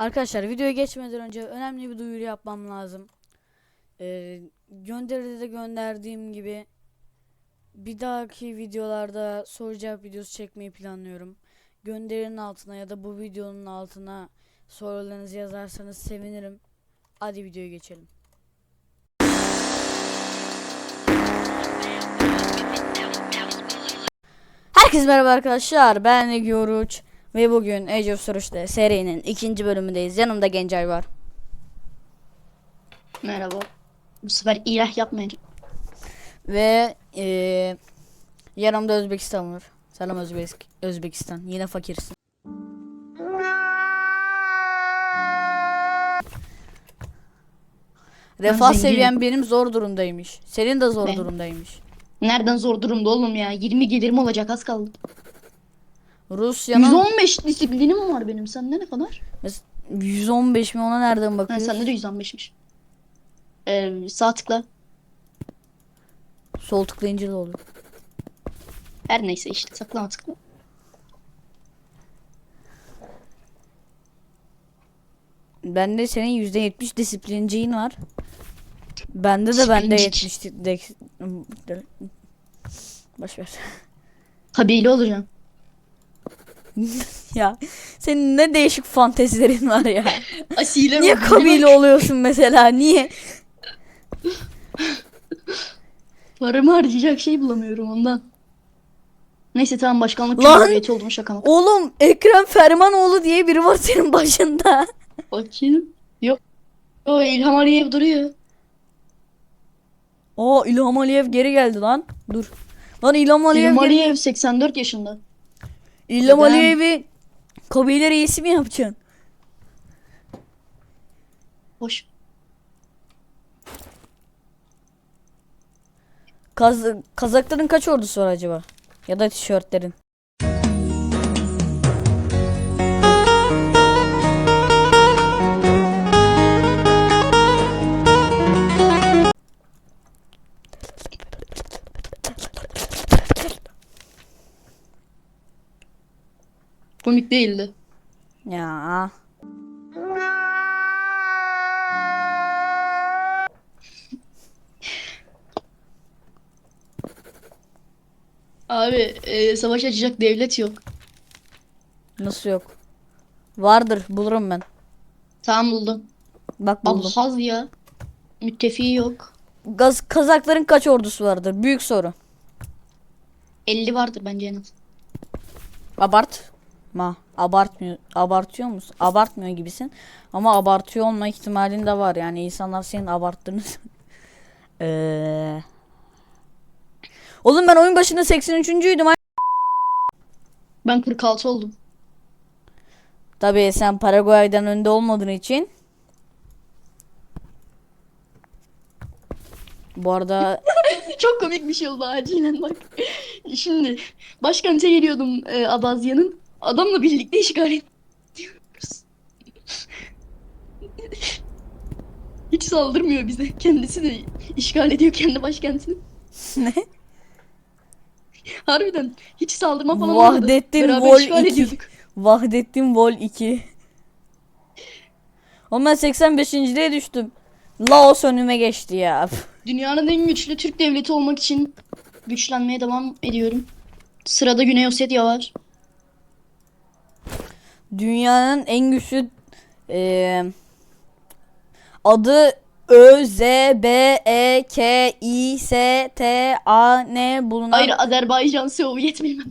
Arkadaşlar videoya geçmeden önce önemli bir duyuru yapmam lazım. Ee, gönderide de gönderdiğim gibi bir dahaki videolarda soru cevap videosu çekmeyi planlıyorum. Gönderinin altına ya da bu videonun altına sorularınızı yazarsanız sevinirim. Hadi videoya geçelim. Herkese merhaba arkadaşlar. Ben Ege Oruç ve bugün Age of Storage'da serinin ikinci bölümündeyiz. Yanımda Gencay var. Merhaba. Bu sefer ilah yapmayacağım. Ve eee yanımda Özbekistan var. Selam Özbek Özbekistan. Yine fakirsin. Refah zenginim. seviyem benim zor durumdaymış. Senin de zor Ben- durumdaymış. Nereden zor durumda oğlum ya? 20 gelirim olacak az kaldı. Rusya'nın 115 disiplinim var benim. Sende ne kadar? mes- 115 mi ona nereden Ha, bakıyoruz? sende de 115'miş. Ee, sağ tıkla. Sol tıklayınca da olur. Her neyse işte saklama tıkla. Bende senin %70 disiplinciğin var. Bende de bende Disiplincik. 70 de, de, Boş ver. Kabile olacağım. ya senin ne değişik fantezilerin var ya. Asile Niye kabile oluyorsun mesela? Niye? Paramı harcayacak şey bulamıyorum ondan. Neyse tamam başkanlık Lan! cumhuriyeti oldum şaka maka. Oğlum Ekrem Fermanoğlu diye biri var senin başında. Bakayım. Yok. O İlham Aliyev duruyor. Oo İlham Aliyev geri geldi lan. Dur. Lan İlham Aliyev İlham geri- Aliyev 84 yaşında. İlham Neden? Aliyev'i kabile reisi mi yapacaksın? Hoş. Kaz Kazakların kaç ordusu var acaba? Ya da tişörtlerin. Komik değildi. Ya. Abi e, savaş açacak devlet yok. Nasıl yok? Vardır bulurum ben. Tamam buldum. Bak buldum. Abhaz ya. Müttefiği yok. Gaz Kazakların kaç ordusu vardır? Büyük soru. 50 vardır bence en az. Abart. Ma. Abartmıyor. Abartıyor musun? Abartmıyor gibisin. Ama abartıyor olma ihtimalin de var. Yani insanlar senin abarttığını Eee Oğlum ben oyun başında 83.'üydüm. Ay- Ben 46 oldum. Tabii sen Paraguay'dan önde olmadığın için. Bu arada Çok komik bir şey oldu acilen bak. Şimdi başkente geliyordum e, Abazya'nın. Adamla birlikte işgal ediyoruz. Hiç saldırmıyor bize. Kendisi de işgal ediyor kendi başkentini. ne? Harbiden hiç saldırma falan olmadı. Vahdettin Beraber Vol işgal 2. ediyorduk. Vahdettin Vol 2. Oğlum ben 85.liğe düştüm. Laos önüme geçti ya. Dünyanın en güçlü Türk devleti olmak için güçlenmeye devam ediyorum. Sırada Güney Ossetya var. Dünyanın en güçlü eee, adı Ö Z B E K I S T A N bulunan Hayır Azerbaycan Sovyet bilmem.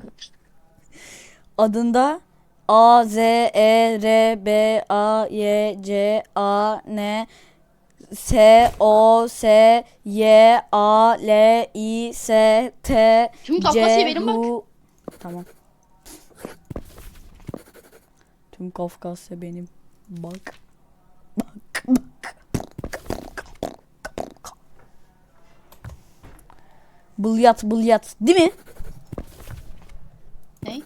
adında A Z E R B A Y C A N S O S Y A L I S T Tüm C. U Tamam. Tüm Kafkasya benim. Bak. Bak. Bak. Bılyat bılyat. Değil mi? Ne?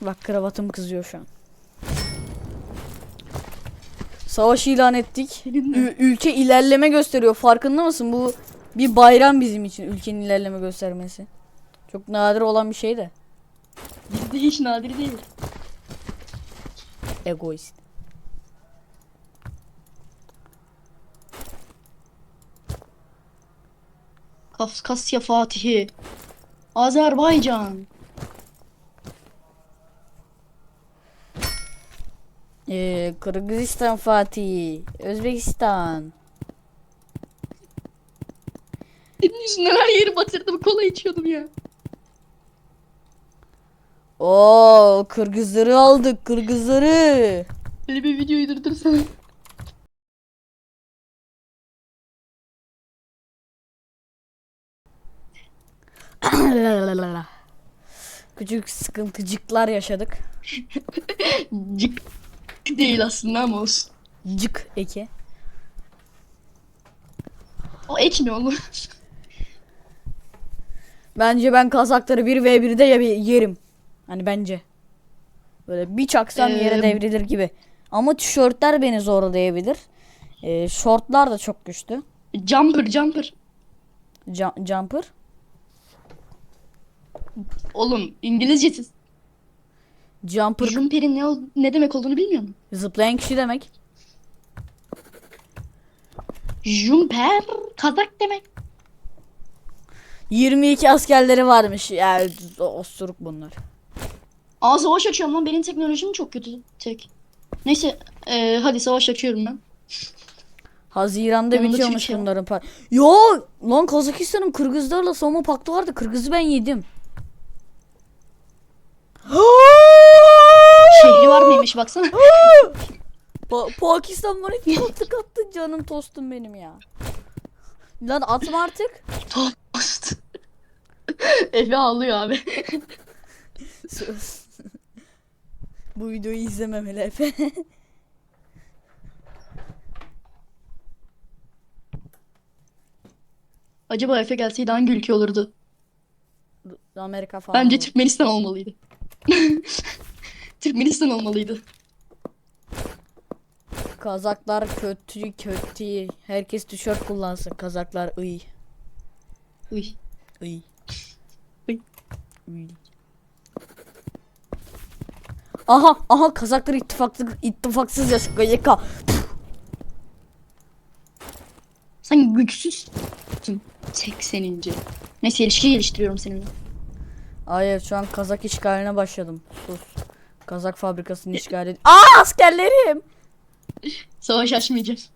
Bak kravatım kızıyor şu an. Savaş ilan ettik. Ü- ülke ilerleme gösteriyor. Farkında mısın? Bu bir bayram bizim için ülkenin ilerleme göstermesi. Çok nadir olan bir şey de. Hiç nadir değil. Egoist. Kafkasya Fatihi. Azerbaycan. Ee, Kırgızistan Fatih. Özbekistan. Senin yüzünden her yeri batırdım. Kola içiyordum ya. Oo, Kırgızları aldık, Kırgızları. Böyle bir videoyu durdursana. Küçük sıkıntıcıklar yaşadık. Cık değil aslında ama olsun. Cık eki. O ek mi oğlum? Bence ben Kazakları 1v1'de ye- yerim. Hani bence. Böyle bir çaksam yere Ee, devrilir gibi. Ama tişörtler beni zorlayabilir. Ee, şortlar da çok güçlü. Jumper jumper. Ca- jumper. Oğlum İngilizcesi. Jumper Jumper'in ne, ol- ne demek olduğunu bilmiyor musun? zıplayan kişi demek. Jumper kazak demek. 22 askerleri varmış. Yani osuruk bunlar. Aa savaş açıyorum lan benim teknolojim çok kötü tek. Neyse eee, hadi savaş açıyorum ben. Haziran'da Yanında bitiyormuş Türkiye var. bunların par. Yo lan Kazakistan'ın Kırgızlarla savunma paktı vardı. Kırgız'ı ben yedim. Şehri var mıymış baksana. Pa- Pakistan bana attık attı canım tostum benim ya. Lan atma artık. Tost. Efe ağlıyor abi. Bu videoyu izlememeli Efe. Acaba Efe gelseydi hangi ülke olurdu? Amerika falan. Bence. Türkmenistan olmalıydı. Türkmenistan olmalıydı. Kazaklar kötü kötü. Herkes tişört kullansın. Kazaklar ıy. Uy. Iy. Iy. Iy. Aha aha Kazaklar ittifaklı ittifaksız yaşıyor. Yaka. Sen güçsüzsün. 80. Neyse ilişki geliştiriyorum seninle. Hayır şu an Kazak işgaline başladım. Sus. Kazak fabrikasını işgal ed- Aa askerlerim. Savaş açmayacağız.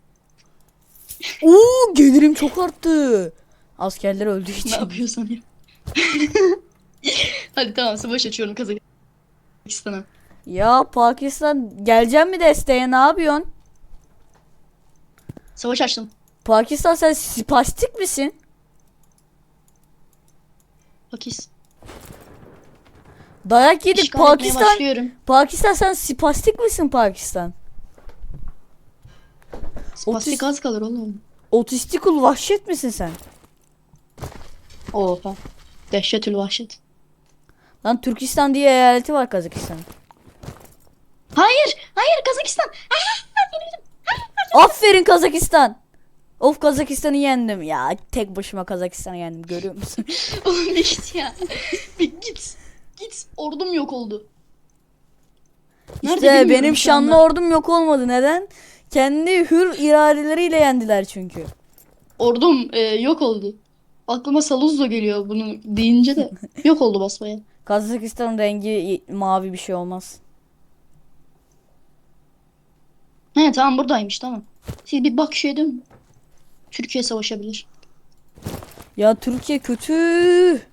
Oo gelirim çok arttı. Askerler öldüğü Ne için. yapıyorsan ya. Hadi tamam savaş açıyorum Kazakistan'a. Ya Pakistan geleceğim mi desteğe ne yapıyorsun? Savaş açtım. Pakistan sen spastik misin? Pakis. Dayak yedik İşgal Pakistan. Pakistan sen spastik misin Pakistan? Spastik az kalır oğlum. Otistikul vahşet misin sen? Oha. Dehşetül vahşet. Lan Türkistan diye eyaleti var Kazakistan'ın. Hayır. Hayır Kazakistan. Aferin Kazakistan. Of Kazakistan'ı yendim. Ya tek başıma Kazakistan'ı yendim görüyor musun? Oğlum bir git ya. Bir git. Git. Ordum yok oldu. Nerede işte bilmiyorum benim şu anda. şanlı ordum yok olmadı. Neden? Kendi hür iradeleriyle yendiler çünkü. Ordum e, yok oldu. Aklıma Saluzzo geliyor bunu deyince de. Yok oldu basmaya. Kazakistan'ın rengi mavi bir şey olmaz. He tamam buradaymış tamam. Siz bir bak şeye dön. Türkiye savaşabilir. Ya Türkiye kötü.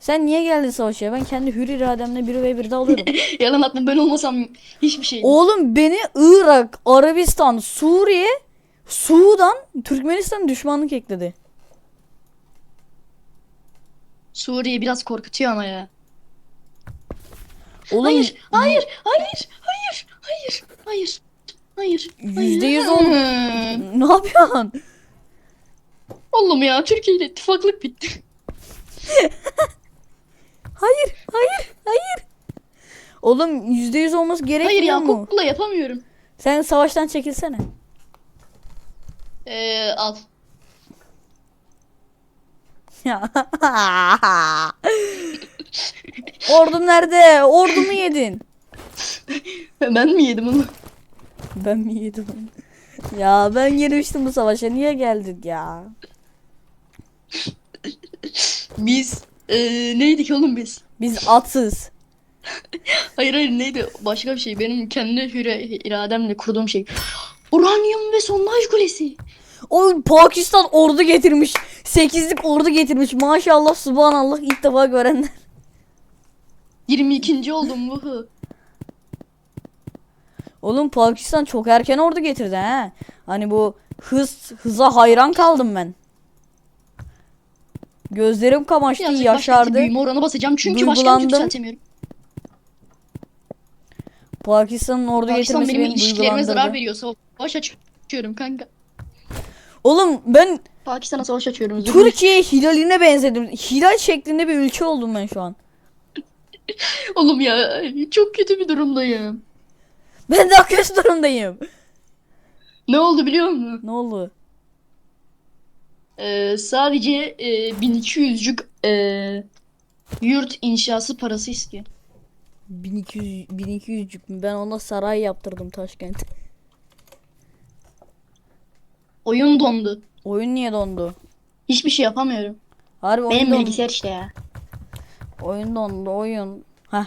Sen niye geldin savaşa? Ben kendi hür irademle bir ve birde alıyordum. Yalan atma ben olmasam hiçbir şey. Oğlum beni Irak, Arabistan, Suriye, Sudan, Türkmenistan düşmanlık ekledi. Suriye biraz korkutuyor ama ya. Oğlum Hayır, hayır, hayır, hayır, hayır, hayır, hayır. Yüzde yüz hayır. oldu. ne yapıyorsun? Oğlum ya Türkiye ile ittifaklık bitti. Hayır, hayır, hayır. Oğlum yüzde yüz olması Hayır gerekmiyor mu? Yakup'la yapamıyorum. Sen savaştan çekilsene. Ee, al. Ya. Ordum nerede? Ordumu yedin. Ben mi yedim onu? Ben mi yedim onu? Ya ben girmiştim bu savaşa niye geldik ya? Biz eee, neydik oğlum biz? Biz atsız. Hayır hayır neydi? Başka bir şey. Benim kendi hür irademle kurduğum şey. Uranyum ve sondaj kulesi. O Pakistan ordu getirmiş. Sekizlik ordu getirmiş. Maşallah subhanallah ilk defa görenler. 22. oldum bu. Oğlum Pakistan çok erken ordu getirdi ha. Hani bu hız hıza hayran kaldım ben. Gözlerim kamaştı, Birazcık yaşardı. büyüme oranı basacağım çünkü yükseltemiyorum. Pakistan'ın ordu Pakistan getirmesi benim beni ilişkilerime zarar duygulandırdı. veriyor. Savaş açıyorum kanka. Oğlum ben Pakistan'a savaş açıyorum. Türkiye hilaline benzedim. Hilal şeklinde bir ülke oldum ben şu an. Oğlum ya çok kötü bir durumdayım. Ben daha kötü durumdayım. Ne oldu biliyor musun? Ne oldu? Ee, sadece e, 1200'cük e, yurt inşası parası istiyor. 1200 1200 mü? Ben ona saray yaptırdım Taşkent. Oyun dondu. Oyun niye dondu? Hiçbir şey yapamıyorum. Harbi oyun Benim dondu. bilgisayar işte ya. Oyun dondu. Oyun. Heh.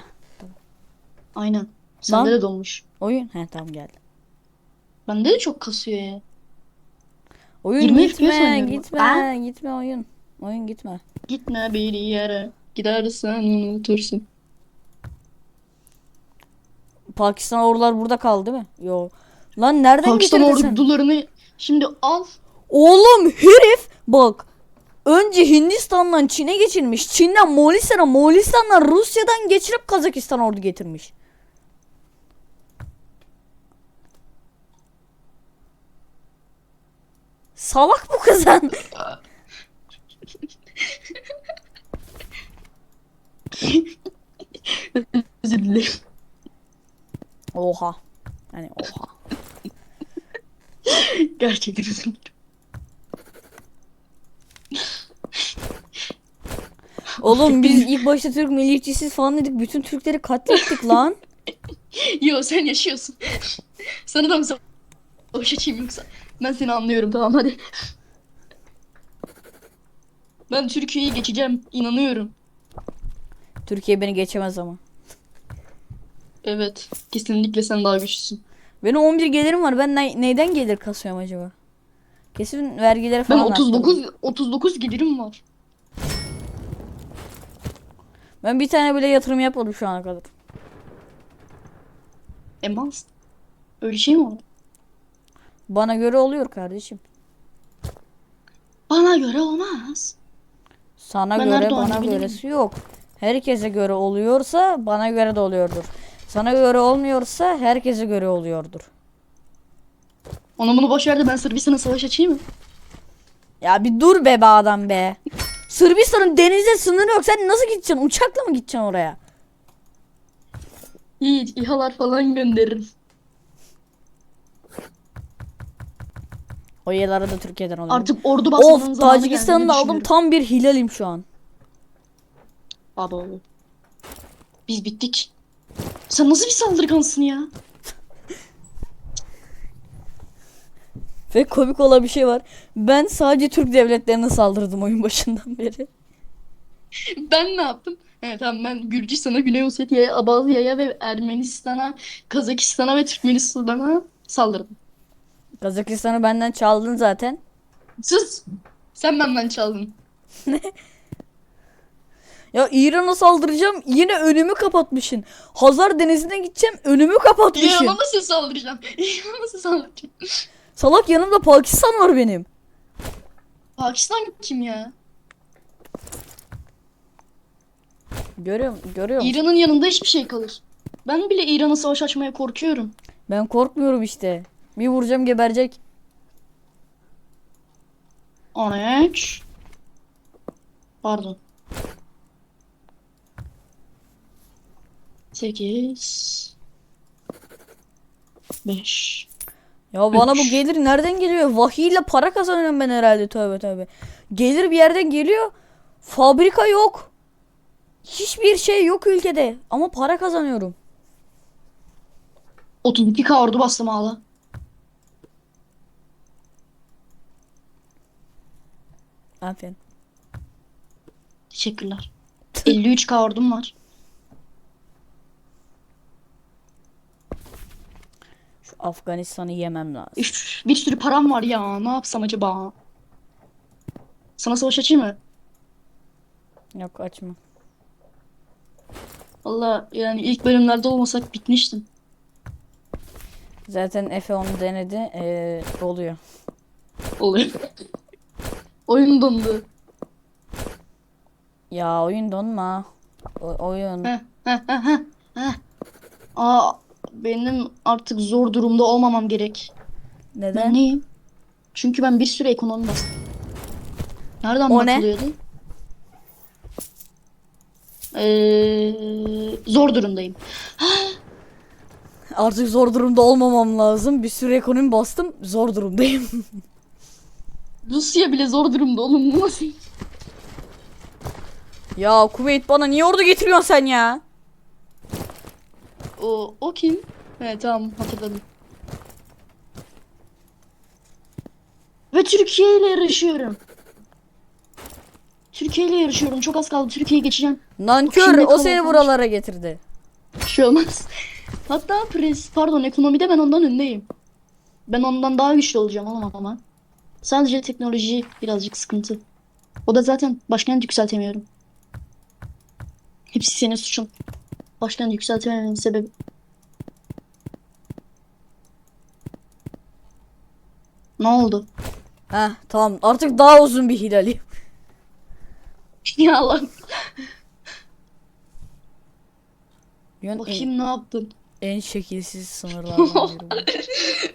Aynen. Sende de donmuş. Oyun. He tamam geldi. Bende de çok kasıyor ya. Oyun 20 FPS gitme, oynuyorum. gitme, Ha? gitme oyun. Oyun gitme. Gitme bir yere. Gidersen unutursun. Pakistan ordular burada kaldı değil mi? Yo. Lan nereden Pakistan getirdin sen? ordularını şimdi al. Oğlum herif bak. Önce Hindistan'dan Çin'e geçirmiş. Çin'den Moğolistan'a, Moğolistan'dan Rusya'dan geçirip Kazakistan ordu getirmiş. Salak bu kızan. Özür dilerim. Oha. Hani oha. Gerçekten özür Oğlum biz ilk başta Türk milliyetçisiz falan dedik. Bütün Türkleri katlettik lan. Yo sen yaşıyorsun. Sana da mı savaş açayım yoksa? Ben seni anlıyorum tamam hadi. Ben Türkiye'yi geçeceğim. inanıyorum. Türkiye beni geçemez ama. Evet. Kesinlikle sen daha güçlüsün. Benim 11 gelirim var. Ben ne- neyden gelir kasıyorum acaba? Kesin vergileri Ben falan 39 arttırdım. 39 gelirim var. Ben bir tane bile yatırım yapmadım şu ana kadar. Emans. Öyle şey mi olur? Bana göre oluyor kardeşim. Bana göre olmaz. Sana Ben göre bana göresi yok. Herkese göre oluyorsa bana göre de oluyordur. Sana göre olmuyorsa herkese göre oluyordur. Ona bunu boş ver de ben Sırbistan'a savaş açayım mı? Ya bir dur be be adam be. Sırbistan'ın denize sınırı yok. Sen nasıl gideceksin? Uçakla mı gideceksin oraya? İyi, İHA'lar falan gönderirim. O yerleri da Türkiye'den oluyor. Artık ordu basmanın Of zamanı Tacikistan'ı geldiğini da aldım. düşünüyorum. Tam bir hilalim şu an. Abo. Biz bittik. Sen nasıl bir saldırgansın ya? Ve komik olan bir şey var. Ben sadece Türk devletlerine saldırdım oyun başından beri. Ben ne yaptım? Evet tamam ben Gürcistan'a, Güney Osetya'ya, Abazya'ya ve Ermenistan'a, Kazakistan'a ve Türkmenistan'a saldırdım. Kazakistan'ı benden çaldın zaten. Sus! Sen benden çaldın. Ya İran'a saldıracağım yine önümü kapatmışsın. Hazar Denizi'ne gideceğim önümü kapatmışsın. İran'a nasıl saldıracağım? İran'a nasıl saldıracağım? Salak yanımda Pakistan var benim. Pakistan kim ya? Görüyorum, görüyorum. İran'ın yanında hiçbir şey kalır. Ben bile İran'a savaş açmaya korkuyorum. Ben korkmuyorum işte. Bir vuracağım geberecek. 13 Pardon. 8 5 Ya bana bu gelir nereden geliyor? Vahiyle para kazanıyorum ben herhalde tövbe tövbe. Gelir bir yerden geliyor. Fabrika yok. Hiçbir şey yok ülkede ama para kazanıyorum. 32k ordu bastım ağla. Aferin. Teşekkürler. 53k ordum var. Afganistan'ı yemem lazım. Üf, bir sürü param var ya. Ne yapsam acaba? Sana savaş açayım mı? Yok açma. Valla yani ilk bölümlerde olmasak bitmiştim. Zaten Efe onu denedi. Ee, oluyor. Oluyor. Oyun dondu. Ya oyun donma. O- oyun. Heh, heh, heh, heh. Aa, benim artık zor durumda olmamam gerek. Ben Neden? neyim? Çünkü ben bir sürü ekonomi bastım. Nereden O ne? bakılıyordu? Ee, zor durumdayım. Artık zor durumda olmamam lazım. Bir sürü ekonomi bastım. Zor durumdayım. Rusya bile zor durumda oğlum. Bu Nasıl? ya Kuveyt bana niye ordu getiriyorsun sen ya? O, o kim? Evet tamam hatırladım. Ve Türkiye ile yarışıyorum. Türkiye ile yarışıyorum. Çok az kaldı. Türkiye'yi geçeceğim. Nankör Şimdi o seni buralara getirdi. Bir şey olmaz. Hatta pres, pardon ekonomide ben ondan öndeyim. Ben ondan daha güçlü olacağım oğlum ama. Sadece teknoloji birazcık sıkıntı. O da zaten başkent yükseltemiyorum. Hepsi senin suçun. Başkent yükseltememenin sebebi. Ne oldu? Heh tamam artık daha uzun bir hilali. ya Allah. Dünyanın en, Bakayım ne yaptın? en şekilsiz sınırlardan biri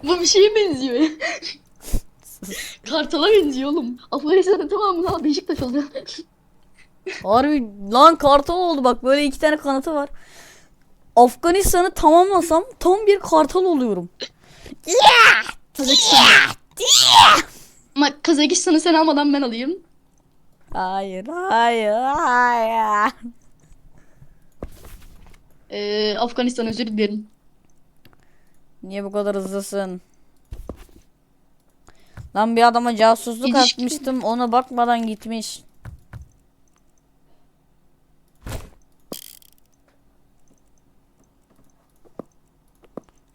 bu. Bir şeye benziyor. Kartala benziyor oğlum. Afganistan'ın tamamını al Beşiktaş oluyor. Harbi lan kartal oldu bak böyle iki tane kanatı var. Afganistan'ı tamamlasam tam bir kartal oluyorum. Kazakistan. Ama Kazakistan'ı sen almadan ben alayım. Hayır hayır hayır. Ee, Afganistan özür dilerim. Niye bu kadar hızlısın? Lan bir adama casusluk İlişki- atmıştım ona bakmadan gitmiş.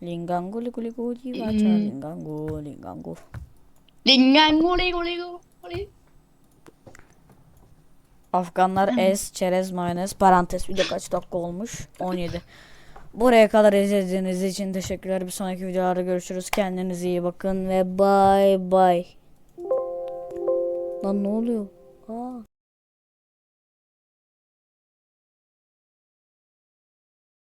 Lingangu ligu ligu jivacha Hmm. lingangu lingangu. Lingango ligo ligo. ligo. Afganlar es, çerez, mayonez, parantez. Video kaç dakika olmuş? 17. Buraya kadar izlediğiniz için teşekkürler. Bir sonraki videolarda görüşürüz. Kendinize iyi bakın ve bye bye. Lan ne oluyor?